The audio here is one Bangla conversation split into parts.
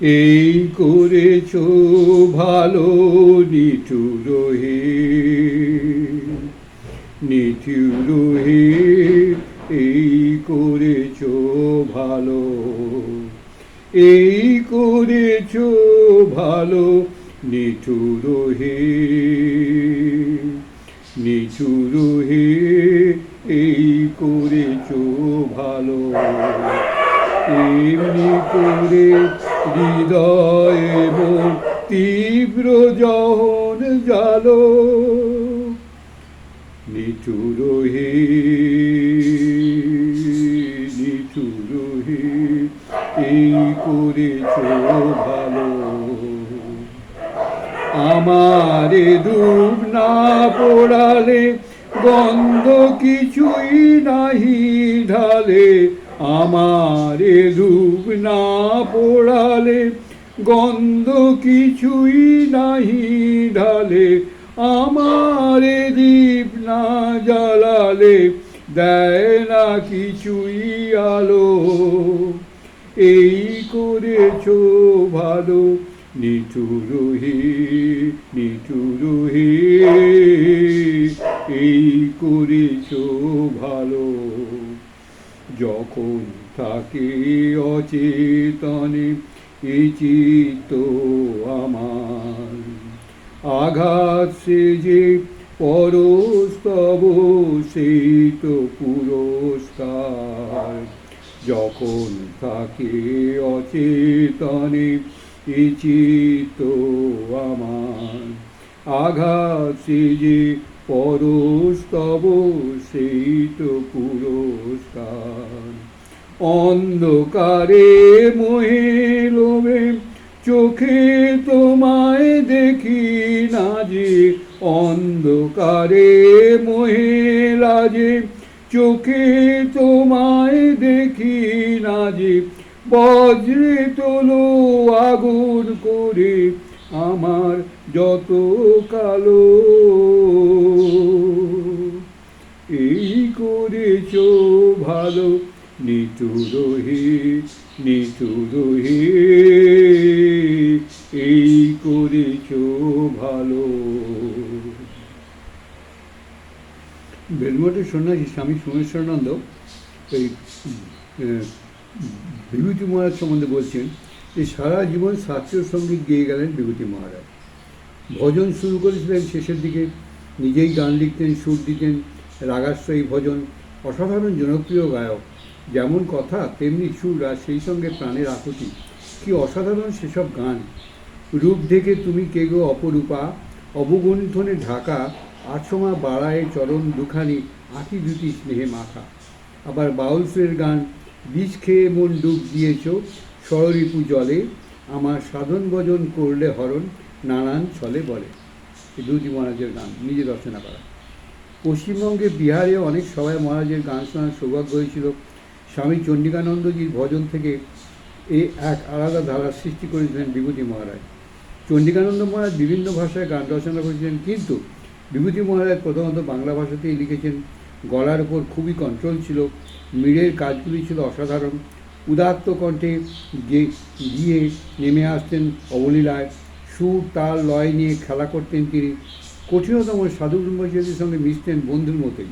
এই করেছ ভালো নিঠুর হে। নিঠুর হে, এই করেছ ভালো। এই করেছ ভালো নিঠুর হে। নিঠুর হে, এই করেছ ভালো। এমনি করে হৃদয় মোর তীব্র জহন জাল। নিঠুর হে নিঠুর হে, এই করেছ ভালো। আমারে ডুব না পড়ালে গন্ধ কিছুই নাহি ঢালে। আমারে ডুব না পোড়ালে গন্ধ কিছুই নাহি ঢালে, আমারে দীপ না জ্বালালে দেয় না কিছুই আলো। এই করেছ ভালো, নিঠুর হে নিঠুর হে, এই করেছ ভালো। যখন থাকে অচেতনে এই চিত্ত আমার। আঘাত সে যে পরস্তব সেই পুরস্কার। যখন থাকে অচেতনে এই চিত্ত আমার। আঘাত সে যে পরস্তব সেই তো পুরস্কার। অন্ধকারে মোহে লোভে চোখে তোমায় দেখি না যে, অন্ধকারে মোহে লাজে চোখে তোমায় দেখি না যে, বজ্রে তোলো আগুন করে আমার যত কালো করেছ ভালো নিতুর হে নিতুর হে এই করেছ ভালো। বেলমঠের সন্ন্যাসী স্বামী সোমেশ্বরানন্দ এই বিভূতি মহারাজ সম্বন্ধে বলছেন যে সারা জীবন শাস্ত্রীয় সংগীত গেয়ে গেলেন বিভূতি মহারাজ। ভজন শুরু করেছিলেন শেষের দিকে। নিজেই গান লিখতেন, সুর দিতেন, রাগাশ্রয়ী ভজন অসাধারণ জনপ্রিয় গায়ক। যেমন কথা, তেমনি সুর আর সেই সঙ্গে প্রাণের আকুতি। কি অসাধারণ সেসব গান। রূপ ঢেকে তুমি কে গো অপরূপা, অবগুণ্ঠনে ঢাকা, আসমা বাড়ায় চরণ দুখানি, আঁকি দুটি স্নেহে মাখা। আবার বাউল সুরের গান, বিষ খেয়ে মন ডুব দিয়েছ ষড়রিপু জলে, আমার সাধন ভজন করলে হরণ, নানান ছলে বলে। দুটি মহারাজের গান নিজে রচনা করা। পশ্চিমবঙ্গে বিহারে অনেক সবাই মহারাজের গান শোনার সৌভাগ্য হয়েছিল। স্বামী চণ্ডিকানন্দজির ভজন থেকে এ এক আলাদা ধারার সৃষ্টি করেছিলেন বিভূতি মহারাজ। চণ্ডিকানন্দ মহারাজ বিভিন্ন ভাষায় গান রচনা করেছিলেন, কিন্তু বিভূতি মহারাজ প্রথমত বাংলা ভাষাতেই লিখেছেন। গলার ওপর খুবই কন্ট্রোল ছিল মীরের কাজগুলি ছিল অসাধারণ। উদাত্ত কণ্ঠে গিয়ে নেমে আসতেন অবলীলায়। সুর, তাল, লয় নিয়ে খেলা করতেন তিনি। কঠিনতম সাধু ব্রহ্মচারীদের সঙ্গে মিশতেন বন্ধুর মতোই।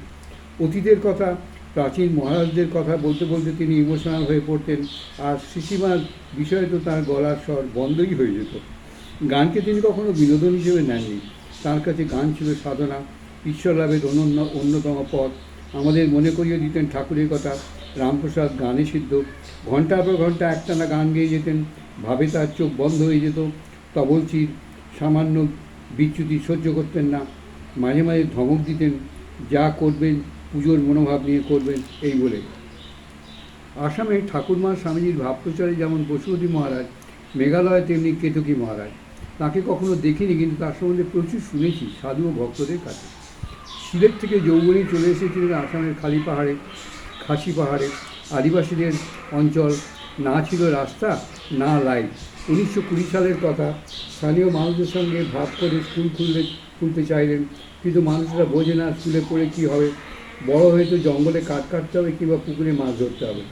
অতীতের কথা, প্রাচীন মহারাজদের কথা বলতে বলতে তিনি ইমোশনাল হয়ে পড়তেন, আর শ্রীসীমার বিষয়ে তো তার গলার স্বর বন্ধই হয়ে যেত। গানকে তিনি কখনো বিনোদন হিসেবে নেননি। তার কাছে গান ছিল সাধনা ঈশ্বর লাভের অনন্য, অন্যতম পথ। আমাদের মনে করিয়ে দিতেন ঠাকুরের কথা, রামপ্রসাদ গানে সিদ্ধ। ঘণ্টার পর ঘণ্টা একটানা গান গেয়ে যেতেন, ভাবে তার চোখ বন্ধ হয়ে যেত, তবলচির সামান্য বিচ্যুতি সহ্য করতেন না, মাঝে মাঝে ধমক দিতেন, যা করবেন, পুজোর মনোভাব নিয়ে করবেন, এই বলে। আসামে ঠাকুরমা স্বামীজির ভাবপ্রচারে যেমন পশুপতি মহারাজ, মেঘালয়ে তেমনি কেতকী মহারাজ। তাকে কখনো দেখিনি, কিন্তু তার সম্বন্ধে প্রচুর শুনেছি সাধু ও ভক্তদের কাছে। সিলেট থেকে যৌবনী চলে এসেছিলেন আসামের খালি পাহাড়ে, খাসি পাহাড়ে। আদিবাসীদের অঞ্চল, না ছিল রাস্তা, না লাইট উনিশশো কুড়ি সালের কথা স্থানীয় মানুষদের সঙ্গে ভাব করে স্কুল খুললে, খুলতে চাইলেন। কিন্তু মানুষরা বোঝে না স্কুলে পড়ে কী হবে। বড় হয়ে তো জঙ্গলে কাঠ কাটতে হবে কিংবা পুকুরে মাছ ধরতে হবে।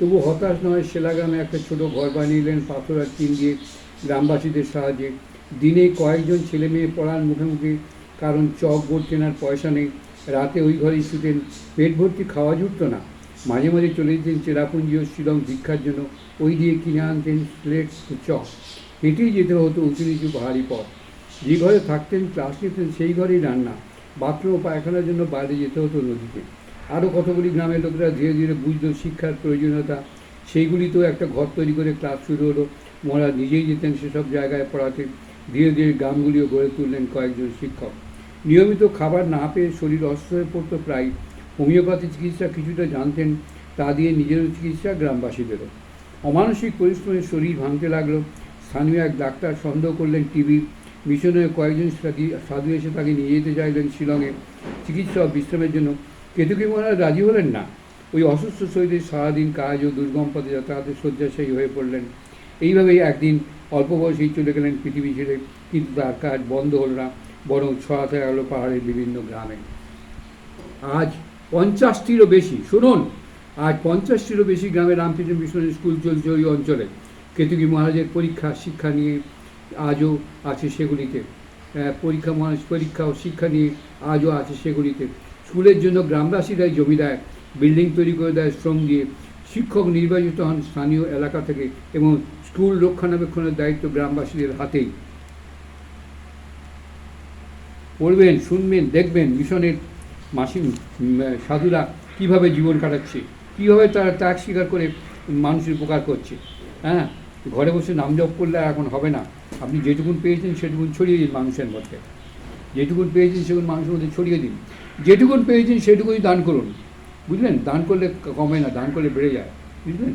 তবু হতাশ নয় সেলাগ্রামে একটা ছোট ঘর বানিয়ে নিলেন পাথর আর টিন দিয়ে গ্রামবাসীদের সাহায্যে। দিনে কয়েকজন ছেলে মেয়ে পড়ার মুখে মুখে কারণ চক বোর্ড কেনার পয়সা নেই। রাতে ওই ঘরেই শুতেন। পেট ভর্তি খাওয়া জুটতো না। মাঝে মাঝে চলে যেতেন চেরাপুঞ্জি ও শিলং ভিক্ষার জন্য। ওই দিয়ে কিনে আনতেন প্লেট ও চক। হেঁটেই যেতে হতো উঁচু নিচু পাহাড়ি পথ। যে ঘরে থাকতেন ক্লাস নিতেন, সেই ঘরেই রান্না। বাথরুম ও পায়খানার জন্য বাইরে যেতে হতো নদীতে। আরও কতগুলি গ্রামের লোকেরা ধীরে ধীরে বুঝলো শিক্ষার প্রয়োজনীয়তা। সেইগুলিতেও একটা ঘর তৈরি করে ক্লাস শুরু হলো। মহারাজ নিজেই যেতেন সেসব জায়গায় পড়াতে। ধীরে ধীরে গ্রামগুলিও গড়ে তুললেন কয়েকজন শিক্ষক। নিয়মিত খাবার না পেয়ে শরীর অসুস্থ হয়ে পড়তো প্রায় হোমিওপ্যাথি চিকিৎসা কিছুটা জানতেন, তা দিয়ে নিজেরও চিকিৎসা গ্রামবাসীদেরও। অমানসিক পরিশ্রমে শরীর ভাঙতে লাগল। স্থানীয় এক ডাক্তার সন্দেহ করলেন টিবি। মিশনে কয়েকজন সাধু- এসে তাকে নিয়ে যেতে চাইলেন শিলংয়ে। চিকিৎসা বিশ্রামের জন্য। কেতুকি মহারাজ রাজি হলেন না। ওই অসুস্থ শরীরে সারাদিন কাজ ও দুর্গম পথে যাতায়াতে শয্যাশায়ী হয়ে পড়লেন। এইভাবেই একদিন অল্প বয়সেই চলে গেলেন পৃথিবী ছেড়ে। কিন্তু তার কাজ বন্ধ হল না, বরং ছড়াতে গেল পাহাড়ের বিভিন্ন গ্রামে। আজ পঞ্চাশটিরও বেশি। শুনুন, আজ পঞ্চাশটিরও বেশি গ্রামে রামকৃষ্ণ মিশনের স্কুল চলছে ওই অঞ্চলে। কেতুকি মহারাজের পরীক্ষা, শিক্ষা নিয়ে আজও আছে সেগুলিতে। পরীক্ষা মহারাজ, পরীক্ষা ও শিক্ষা নিয়ে আজও আছে সেগুলিতে। স্কুলের জন্য গ্রামবাসীরাই জমি দেয় বিল্ডিং তৈরি করে দেয় শ্রম দিয়ে। শিক্ষক নির্বাচিত হন স্থানীয় এলাকা থেকে এবং স্কুল রক্ষণাবেক্ষণের দায়িত্ব গ্রামবাসীদের হাতেই। পড়বেন, শুনবেন, দেখবেন মিশনের মাসি সাধুরা কীভাবে জীবন কাটাচ্ছে? কীভাবে তারা ত্যাগ স্বীকার করে মানুষের উপকার করছে? হ্যাঁ? ঘরে বসে নাম জপ করলে আর এখন হবে না। আপনি যেটুকুন পেয়েছেন সেটুকুন ছড়িয়ে দিন মানুষের মধ্যে। যেটুকুন পেয়েছেন সেগুলো মানুষের মধ্যে ছড়িয়ে দিন। যেটুকুন পেয়েছেন সেটুকুই দান করুন। বুঝলেন? দান করলে কমে না, দান করলে বেড়ে যায়। বুঝলেন?